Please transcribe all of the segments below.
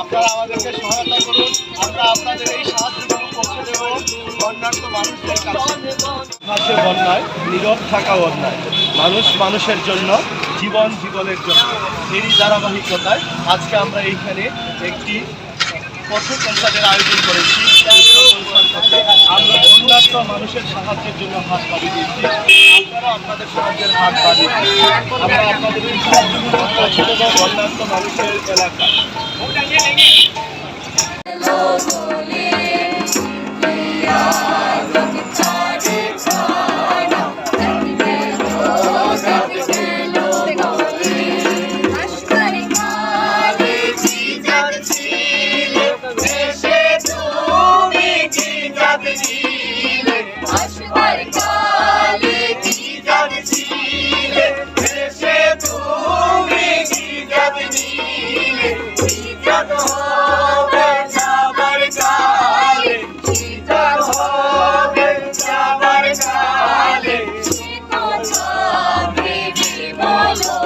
আপনারা আমাদেরকে সহায়তা করুন। আমরা আপনাদের এই মানুষদের অন্যায় মানুষ মানুষের জন্য, জীবন জীবনের জন্য। এরই ধারাবাহিকতায় আজকে আমরা এইখানে একটি পথ কনসার্টের আয়োজন করেছি। আমরা অন্যান্য মানুষের সাহায্যের জন্য হাত বাড়িয়ে দিয়েছি। আপনারা আপনাদের সাহায্যের হাত বাড়িয়ে আমরা আপনাদের পৌঁছে বন্যার্থ মানুষের এলাকায়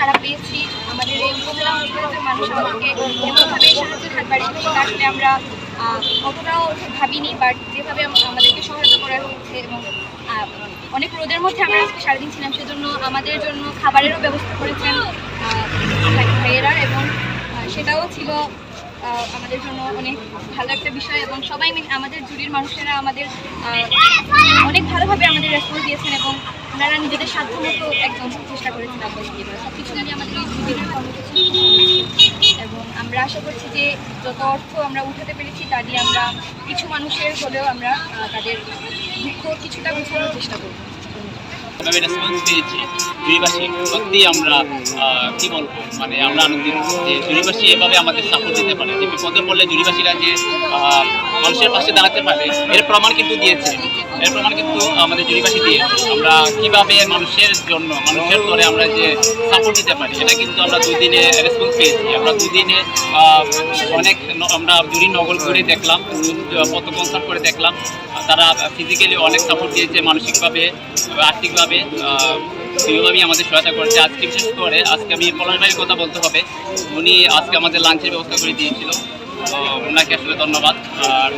সাড়া পেয়েছি। আমাদের এই উপজেলা অঞ্চলের মানুষ আমাদেরকে এমনভাবে সাহায্যের হাত বাড়িয়েছে যেটা আসলে আমরা অতটাও ভাবিনি বাট যেভাবে আমাদেরকে সহায়তা করা হয়েছে এবং অনেক রোদের মধ্যে আমরা আজকে সারাদিন ছিলাম, সেজন্য আমাদের জন্য খাবারেরও ব্যবস্থা করেছেন ভাইয়েরা এবং সেটাও ছিল আমাদের জন্য অনেক ভালো একটা বিষয় এবং সবাই মিলে আমাদের জুড়ির মানুষেরা আমাদের অনেক ভালোভাবে আমাদের রেসপন্স দিয়েছেন এবং ওনারা নিজেদের সাধ্য মতো একদম চেষ্টা করেছেন দিয়ে সব কিছু মিলিয়ে আমাদের এবং আমরা আশা করছি যে যত অর্থ আমরা উঠাতে পেরেছি, তা দিয়ে আমরা কিছু মানুষের হলেও আমরা তাদের দুঃখ কিছুটা বোঝানোর চেষ্টা করব। এভাবে রেসপন্স পেয়েছি। জুরিবাসী সত্যি আমরা কি বলব? মানে আমরা আনন্দিত যে জুরিবাসী এভাবে আমাদের সাপোর্ট দিতে পারে। যে বিপদে পড়লে জুরিবাসীরা যে মানুষের পাশে দাঁড়াতে পারে এর প্রমাণ কিন্তু দিয়েছে। এর প্রমাণ কিন্তু আমাদের জুরিবাসী দিয়েছে আমরা কীভাবে মানুষের জন্য মানুষের তরে আমরা যে সাপোর্ট দিতে পারি এটা কিন্তু আমরা দুই দিনে রেসপন্স পেয়েছি। আমরা দুই দিনে আহ, অনেক আমরা জুরি নগর করে দেখলাম পথ কনসার্ট করে দেখলাম। তারা ফিজিক্যালি অনেক সাপোর্ট দিয়েছে, মানসিকভাবে, আর্থিকভাবে বিভিন্নভাবেই আমাদের সহায়তা করেছে। আজকে বিশেষ করে আজকে আমি পলাশ ভাইয়ের কথা বলতে হবে। উনি আজকে আমাদের লাঞ্চের ব্যবস্থা করে দিয়েছিল। ওনাকে আসলে ধন্যবাদ। আর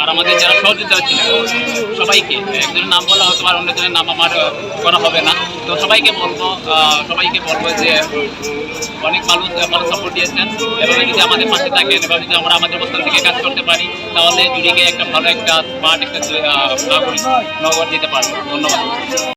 আর আমাদের যারা সহযোগিতা ছিলেন সবাইকে, একজনের নাম বলা হতে পারে অন্যজনের নাম আমার করা হবে না। তো সবাইকে বলব সবাইকে বলব যে, অনেক মানুষ ভালো সাপোর্ট দিয়েছেন। এভাবে যদি আমাদের পাশে থাকেন এবং যদি আমরা আমাদের অবস্থান থেকে কাজ করতে পারি, তাহলে জুড়িকে একটা ভালো একটা স্মার্ট একটা নাগরিক, নগর দিতে পারব। ধন্যবাদ।